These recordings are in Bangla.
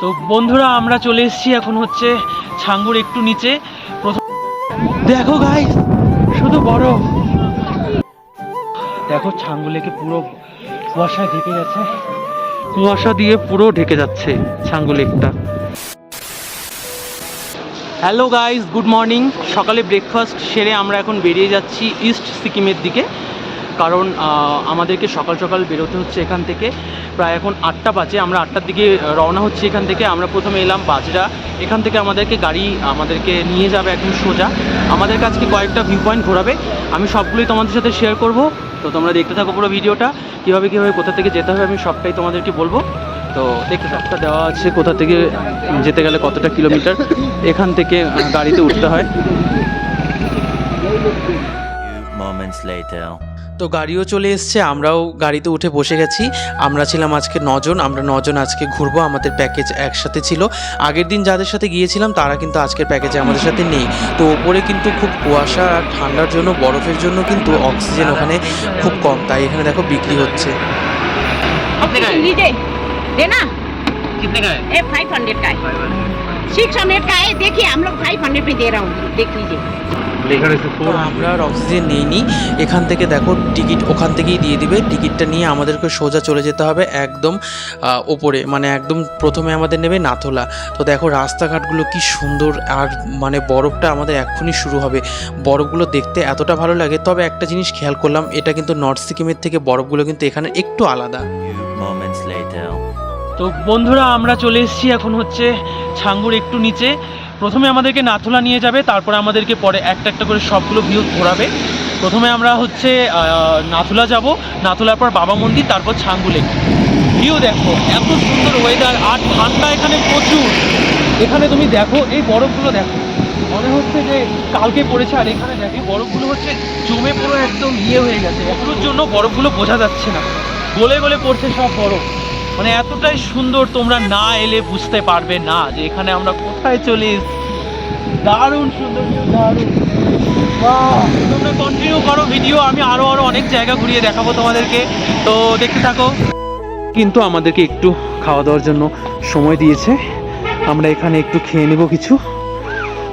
তো বন্ধুরা, আমরা চলে এসেছি এখন হচ্ছে ছাঙ্গুর একটু নিচে। দেখো গাই শুধু বরফ। দেখো ছাঙ্গু লেকে পুরো কুয়াশা ঢেকে গেছে কুয়াশা দিয়ে পুরো ঢেকে যাচ্ছে ছাঙ্গু লেকটা হ্যালো গাইস গুড মর্নিং সকালে ব্রেকফাস্ট সেরে আমরা এখন বেরিয়ে যাচ্ছি ইস্ট সিকিমের দিকে। কারণ আমাদেরকে সকাল সকাল বেরোতে হচ্ছে এখান থেকে। প্রায় এখন আটটা বাজে, আমরা আটটার দিকে রওনা হচ্ছি এখান থেকে। আমরা প্রথমে এলাম বাজরা। এখান থেকে আমাদেরকে গাড়ি, আমাদেরকে নিয়ে যাবে একদম সোজা। আমাদের কাছকে কয়েকটা ভিউ পয়েন্ট ঘোরাবে, আমি সবগুলোই তোমাদের সাথে শেয়ার করব। তো তোমরা দেখতে থাকো পুরো ভিডিওটা। কীভাবে কীভাবে, কোথা থেকে যেতে হবে আমি সবটাই তোমাদেরকে বলব। তো দেখতে সবটা দেওয়া আছে কোথা থেকে যেতে গেলে কতটা কিলোমিটার এখান থেকে গাড়িতে উঠতে হয়। Moments later. তো গাড়িও চলে এসছে আমরাও গাড়িতে উঠে বসে গেছি আমরা ছিলাম আজকে নজন আমরা নজন আজকে ঘুরবো আমাদের প্যাকেজ একসাথে ছিল আগের দিন যাদের সাথে গিয়েছিলাম তারা কিন্তু আজকের প্যাকেজে আমাদের সাথে নেই তো ওপরে কিন্তু খুব কুয়াশা আর ঠান্ডার জন্য বরফের জন্য কিন্তু অক্সিজেন ওখানে খুব কম তাই এখানে দেখো বিক্রি হচ্ছে ऑक्सीजन लीजिए देना ये फाइव हंड्रेड का है सिक्स हंड्रेड का है देखिए हम लोग फाइव हंड्रेड पे दे रहा हूँ देख लीजिए তো আমরা আর অক্সিজেন নিইনি এখান থেকে দেখো টিকিট ওখান থেকেই দিয়ে দিবে টিকিটটা নিয়ে আমাদেরকে সোজা চলে যেতে হবে একদম আহ, ওপরে মানে একদম প্রথমে আমাদের নেবে নাথোলা তো দেখো রাস্তাঘাটগুলো কি সুন্দর আর মানে বরফটা আমাদের এক্ষুনি শুরু হবে বরফগুলো দেখতে এতটা ভালো লাগে তবে একটা জিনিস খেয়াল করলাম এটা কিন্তু নর্থ সিকিমের থেকে বরফগুলো কিন্তু এখানে একটু আলাদা Few moments later. তো বন্ধুরা, আমরা চলে এসেছি এখন হচ্ছে ছাঙ্গুর একটু নিচে। প্রথমে আমাদেরকে নাথুলা নিয়ে যাবে, তারপরে আমাদেরকে পরে একটা একটা করে সবগুলো ভিউ ঘোরাবে। প্রথমে আমরা হচ্ছে নাথুলা যাব, নাথুলার পর বাবা মন্দির, তারপর ছাঙ্গু লেক ভিউ দেখো, এত সুন্দর ওয়েদার আর ঠান্ডা এখানে প্রচুর। এখানে তুমি দেখো, এই বরফগুলো দেখো। মনে হচ্ছে যে কালকে পড়েছে, আর এখানে দেখো বরফগুলো হচ্ছে জমে পুরো একদম ইয়ে হয়ে গেছে। এগুলোর জন্য বরফগুলো বোঝা যাচ্ছে না। গলে গলে পড়ছে সব বরফ। মানে এতটাই সুন্দর তোমরা না এলে বুঝতে পারবে না যে এখানে আমরা কোথায় চলে দারুণ সুন্দর, দারুণ! তোমরা কন্টিনিউ করো ভিডিও আমি আরও আরও অনেক জায়গা ঘুরিয়ে দেখাবো তোমাদেরকে। তো দেখতে থাকো। কিন্তু আমাদেরকে একটু খাওয়া দাওয়ার জন্য সময় দিয়েছে। আমরা এখানে একটু খেয়ে নেব কিছু।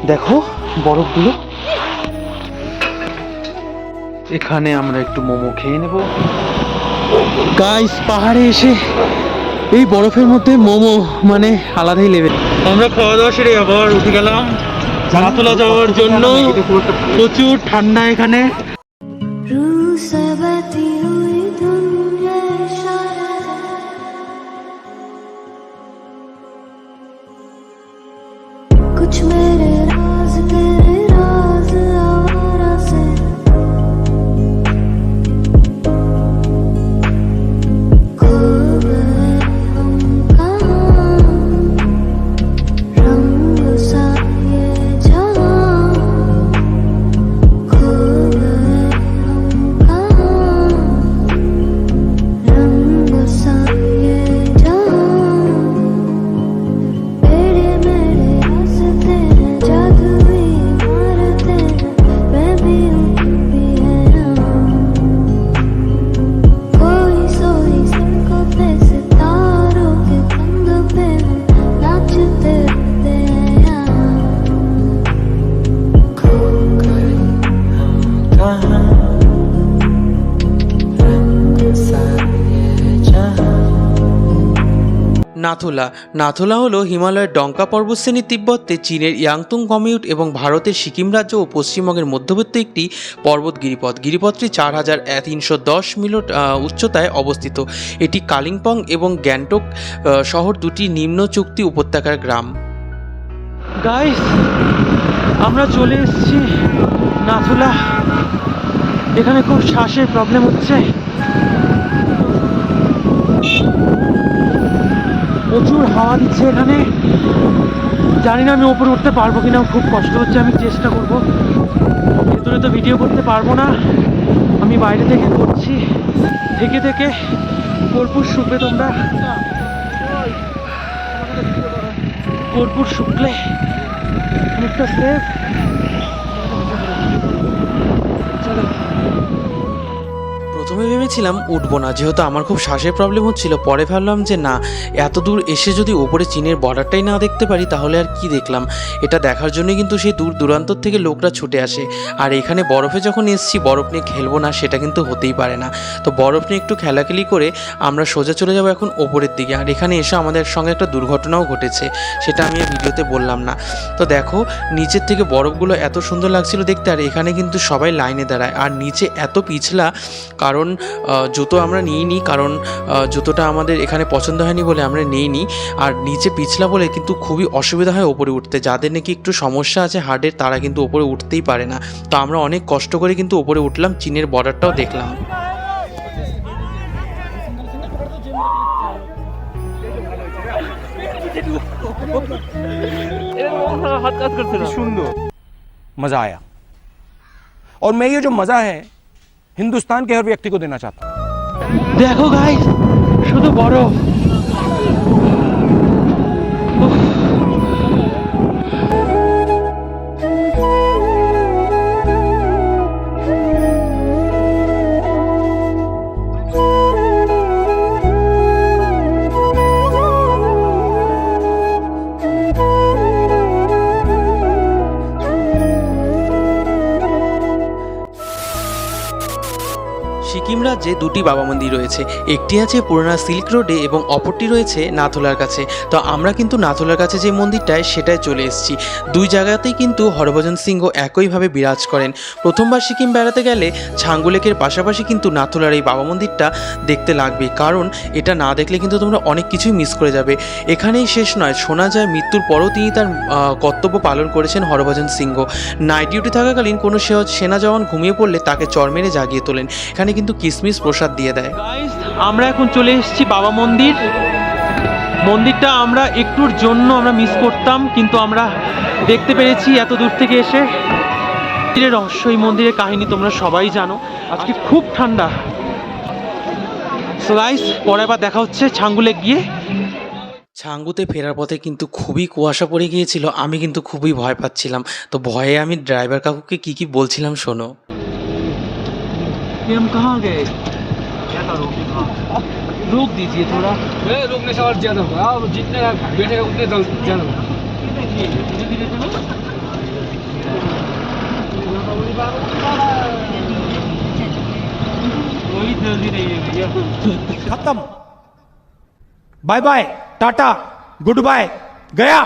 দেখো বরফগুলো। এখানে আমরা একটু মোমো খেয়ে নেব। গাইস পাহাড়ে এসে এই বরফের মধ্যে মোমো মানে আলাদাই লেভেল আমরা খাওয়া দাওয়া সেরে আবার উঠে গেলাম। জানাতলা যাওয়ার জন্য প্রচুর ঠান্ডা এখানে। নাথুলা। নাথুলা হলো হিমালয়ের ডঙ্কা পর্বতশ্রেণী তিব্বতে চীনের ইয়াংতুং কমিউট এবং ভারতের সিকিম রাজ্য ও পশ্চিমবঙ্গের মধ্যবর্তী একটি পর্বত গিরিপথ। গিরিপথটি চার হাজার তিনশো দশ মিলো আহ, উচ্চতায় অবস্থিত। এটি কালিম্পং এবং গ্যাংটক শহর দুটি নিম্ন চুক্তি উপত্যকার গ্রাম। গাইস আমরা চলে এসেছি নাথুলা। এখানে খুব শ্বাসের প্রবলেম হচ্ছে। প্রচুর হাওয়া দিচ্ছে এখানে। জানি না আমি ওপরে উঠতে পারব কিনা, খুব কষ্ট হচ্ছে, আমি চেষ্টা করব। ভেতরে তো ভিডিও করতে পারব না। আমি বাইরে থেকে করছি। থেকে থেকে কর্পূর শুকবে তোমরা। কর্পূর শুকলে অনেকটা সেফ প্রথমে ভেবেছিলাম উঠবো না, যেহেতু আমার খুব শ্বাসের প্রবলেম হচ্ছিল। পরে ভাবলাম যে না, এত দূর এসে যদি ওপরে চীনের বর্ডারটাই না দেখতে পারি, তাহলে আর কি দেখলাম? এটা দেখার জন্যই কিন্তু সেই দূর দূরান্তর থেকে লোকরা ছুটে আসে। আর এখানে বরফে যখন এসছি, বরফ নিয়ে খেলব না, সেটা কিন্তু হতেই পারে না। তো বরফ নিয়ে একটু খেলাখেলি করে আমরা সোজা চলে যাব এখন ওপরের দিকে। আর এখানে এসে আমাদের সঙ্গে একটা দুর্ঘটনাও ঘটেছে, সেটা আমি ভিডিওতে বললাম না। তো দেখো, নিচের থেকে বরফগুলো এত সুন্দর লাগছিল দেখতে, আর এখানে কিন্তু সবাই লাইনে দাঁড়ায়। আর নিচে এত পিছলা কারণ আহ, জুতো আমরা নিইনি কারণ আহ, জুতোটা আমাদের এখানে পছন্দ হয়নি বলে আমরা নিইনি আর নিচে পিছলা বলে কিন্তু খুবই অসুবিধা হয় ওপরে উঠতে যাদের নাকি একটু সমস্যা আছে হার্টের তারা কিন্তু ওপরে উঠতেই পারে না তো আমরা অনেক কষ্ট করে কিন্তু ওপরে উঠলাম চীনের বর্ডারটাও দেখলাম सुंदर मज़ा आया और मैं ये जो मज़ा है हिंदुस्तान के हर व्यक्ति को देना चाहता हूँ देखो गाइस शुद्ध बड़ो সিকিম রাজ্যে দুটি বাবা মন্দির রয়েছে। একটি আছে পুরোনো সিল্ক রোডে এবং অপরটি রয়েছে নাথুলার কাছে। তো আমরা কিন্তু নাথুলার কাছে যে মন্দিরটায়, সেটায় চলে এসেছি। দুই জায়গাতেই কিন্তু হরভজন সিংহ একইভাবে বিরাজ করেন। প্রথমবার সিকিম বেড়াতে গেলে ছাঙ্গু লেকের পাশাপাশি কিন্তু নাথুলার এই বাবা মন্দিরটা দেখতে লাগবে। কারণ এটা না দেখলে কিন্তু তোমরা অনেক কিছুই মিস করে যাবে। এখানেই শেষ নয়, শোনা যায় মৃত্যুর পরও তিনি তার কর্তব্য পালন করেছেন হরভজন সিংহ। নাইট ডিউটি থাকাকালীন কোনো সেনা জওয়ান ঘুমিয়ে পড়লে তাকে চর মেরে জাগিয়ে তোলেন। এখানে কিন্তু কিসমিস প্রসাদ দিয়ে দেয়। আমরা এখন চলে এসেছি বাবা মন্দির। মন্দিরটা আমরা একটুর জন্য আমরা মিস করতাম কিন্তু আমরা দেখতে পেরেছি এত দূর থেকে এসে। মন্দিরের রহস্য এই মন্দিরের কাহিনী তোমরা সবাই জানো। আজকে খুব ঠান্ডা। সো গাইস পরে আবার দেখা হচ্ছে ছাঙ্গুলে গিয়ে। ছাঙ্গুতে ফেরার পথে কিন্তু খুবই কুয়াশা পড়ে গিয়েছিল আমি কিন্তু খুবই ভয় পাচ্ছিলাম। তো ভয়ে আমি ড্রাইভার কাকুকে কি কি বলছিলাম শোনো। कि हम कहाँ गए? क्या करो रोक दीजिए थोड़ा। रोकने से और ज़्यादा होगा। अब जितने बैठेगा उतने ज़्यादा होगा। कोई जल्दी नहीं है भैया। खत्म। Bye bye Tata goodbye गया।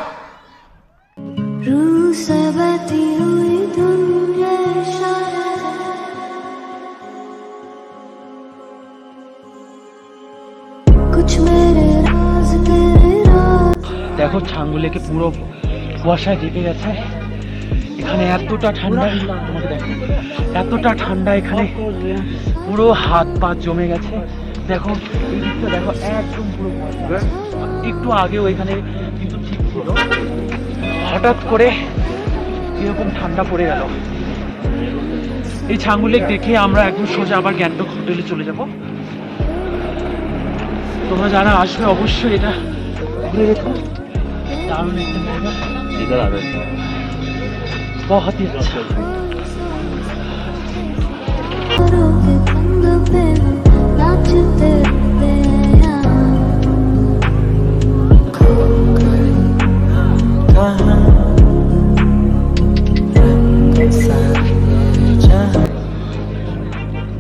দেখো ছাঙ্গুলেকে পুরো কুয়াশায় ঢেকে গেছে। এখানে এতটা ঠান্ডা, তোমাকে দেখো এতটা ঠান্ডা এখানে। পুরো হাত পা জমে গেছে। দেখো দেখো, একদম পুরো একটু আগেও এখানে কিন্তু ঠিক ছিল। হঠাৎ করে এরকম ঠান্ডা পড়ে গেল। এই ছাঙ্গুলেক দেখে আমরা একদম সোজা আবার গ্যাংটক হোটেলে চলে যাব। তোমরা যারা আসবে অবশ্যই এটা ঘুরে দেখো। দারুণ একটা জায়গা बहुत ही अच्छा औरों के कंध पे नाचते रहते हैं खोकर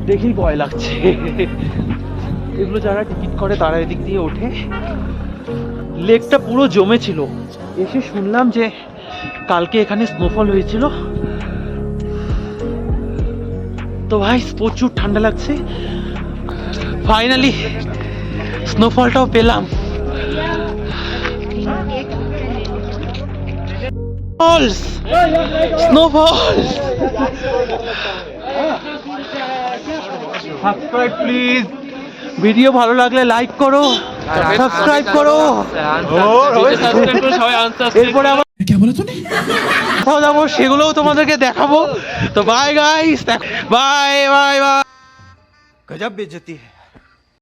দেখেই ভয় লাগছে এগুলো যারা টিকিট করে তারা এদিক দিয়ে ওঠে লেকটা পুরো জমে ছিল। এসে শুনলাম যে কালকে এখানে স্নোফল হয়েছিল। তো ভাই, প্রচুর ঠান্ডা লাগছে। ফাইনালি স্নোফলটাও পেলাম। প্লিজ ভিডিও ভালো লাগলে লাইক করো। সাবস্ক্রাইব করো। সেগুলোও তোমাদেরকে দেখাবো। তো bye guys bye bye bye গজব বেজতি হ্যাঁ